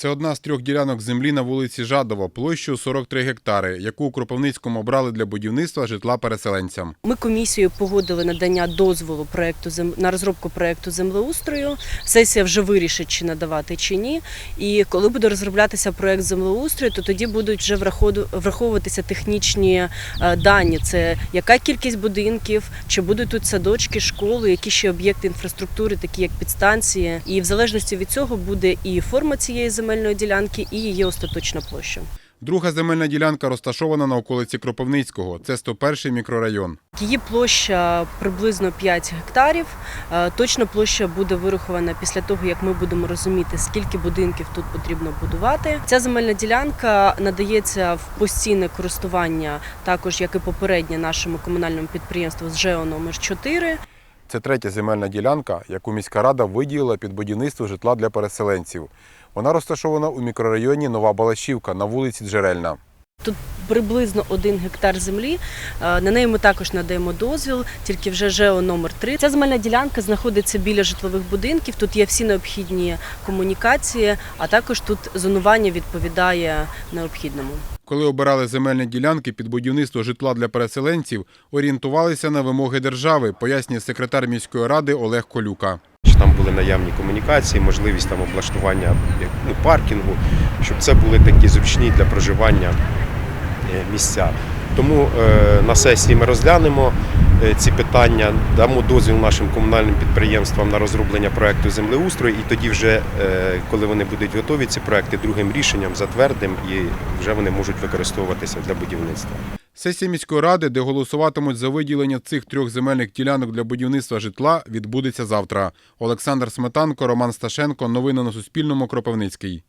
Це одна з трьох ділянок землі на вулиці Жадова, площею 43 гектари, яку у Кропивницькому обрали для будівництва житла переселенцям. Ми комісією погодили надання дозволу проекту на розробку проекту землеустрою. Сесія вже вирішить, чи надавати чи ні. І коли буде розроблятися проект землеустрою, то тоді будуть вже враховуватися технічні е, дані. Це яка кількість будинків, чи будуть тут садочки, школи, які ще об'єкти інфраструктури, такі як підстанції. І в залежності від цього буде і форма цієї земельної ділянки, і її остаточна площа. Друга земельна ділянка розташована на околиці Кропивницького. Це 101-й мікрорайон. Її площа приблизно 5 гектарів. Е, Точна площа буде вирахована після того, як ми будемо розуміти, скільки будинків тут потрібно будувати. Ця земельна ділянка надається в постійне користування, також як і попередня нашому комунальному підприємству з ЖЕО номер 4. Це третя земельна ділянка, яку міська рада виділила під будівництво житла для переселенців. Вона розташована у мікрорайоні Нова Балашівка на вулиці Джерельна. Тут приблизно один гектар землі. Е, На неї ми також надаємо дозвіл, тільки вже ЖЕО номер 3 Ця земельна ділянка знаходиться біля житлових будинків. Тут є всі необхідні комунікації, а також тут зонування відповідає необхідному. Коли обирали земельні ділянки під будівництво житла для переселенців, орієнтувалися на вимоги держави, пояснює секретар міської ради Олег Колюка. Там були наявні комунікації, можливість там облаштування ну, паркінгу, щоб це були такі зручні для проживання е, місця. Тому е, на сесії ми розглянемо ці питання, дамо дозвіл нашим комунальним підприємствам на розроблення проекту землеустрою, і тоді, вже, е, коли вони будуть готові, ці проекти другим рішенням затвердимо і вже вони можуть використовуватися для будівництва. Сесія міської ради, де голосуватимуть за виділення цих трьох земельних ділянок для будівництва житла, відбудеться завтра. Олександр Сметанко, Роман Сташенко. Новини на Суспільному. Кропивницький.